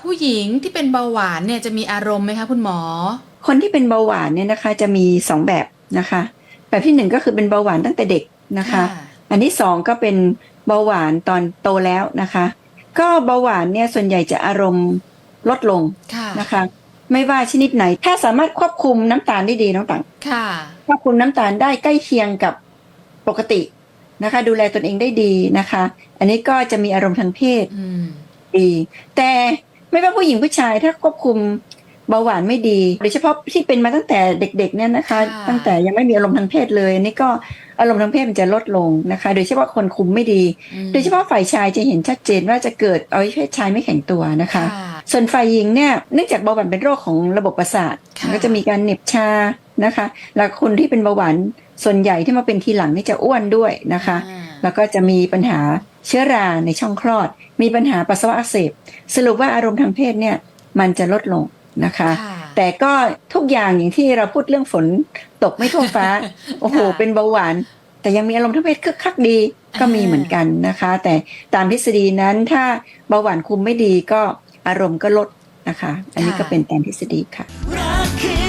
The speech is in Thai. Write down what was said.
ผู้หญิงที่เป็นเบาหวานเนี่ยจะมีอารมณ์ไหมคะคุณหมอ คนที่เป็นเบาหวานเนี่ยนะคะจะมีสองแบบนะคะ แบบที่หนึ่งก็คือเป็นเบาหวานตั้งแต่เด็กนะคะ อันที่สองก็เป็นเบาหวานตอนโตแล้วนะคะ ก็เบาหวานเนี่ยส่วนใหญ่จะอารมณ์ลดลงค่ะนะคะ ไม่ว่าชนิดไหน ถ้าสามารถควบคุมน้ำตาลได้ดีน้องตังค่ะควบคุมน้ำตาลได้ใกล้เคียงกับปกตินะคะ ดูแลตนเองได้ดีนะคะ อันนี้ก็จะมีอารมณ์ทางเพศอืมดี แต่ ไม่ว่าผู้หญิงผู้ชายถ้าควบคุมเบาหวานไม่ดีโดยเฉพาะที่เป็นมาตั้งแต่เด็กๆเนี่ยนะคะ ตั้งแต่ยังไม่มีอารมณ์ทางเพศเลยอันนี่ก็อารมณ์ทางเพศมันจะลดลงนะคะ โดยเฉพาะคนคุมไม่ดีอืมโดยเฉพาะฝ่ายชายจะเห็นชัดเจนว่าจะเกิดอวัยวะเพศชายไม่แข็งตัวนะคะค่ะส่วนฝ่ายหญิงเนี่ยเนื่องจากเบาหวานเป็นโรคของระบบประสาทค่ะมันก็จะมีการเหน็บชานะคะ แล้วคนที่เป็นเบาหวานส่วนใหญ่ที่มาเป็นทีหลังนี่จะอ้วนด้วยนะคะอ่าแล้วก็จะมีปัญหา เชื้อราในช่องคลอด มีปัญหาปัสสาวะอักเสบ สรุปว่าอารมณ์ทางเพศเนี่ยมันจะลดลงนะคะค่ะแต่ก็ทุกอย่างอย่างที่เราพูดเรื่องฝนตกไม่ทั่วฟ้า โอ้โหค่ะเป็นเบาหวาน แต่ยังมีอารมณ์ทางเพศคึกคักดีก็มีอ่าเหมือนกันนะคะ แต่ตามทฤษฎีนั้นถ้าเบาหวานคุมไม่ดีก็อารมณ์ก็ลดนะคะ อันนี้ก็เป็นตามทฤษฎีค่ะรักคือ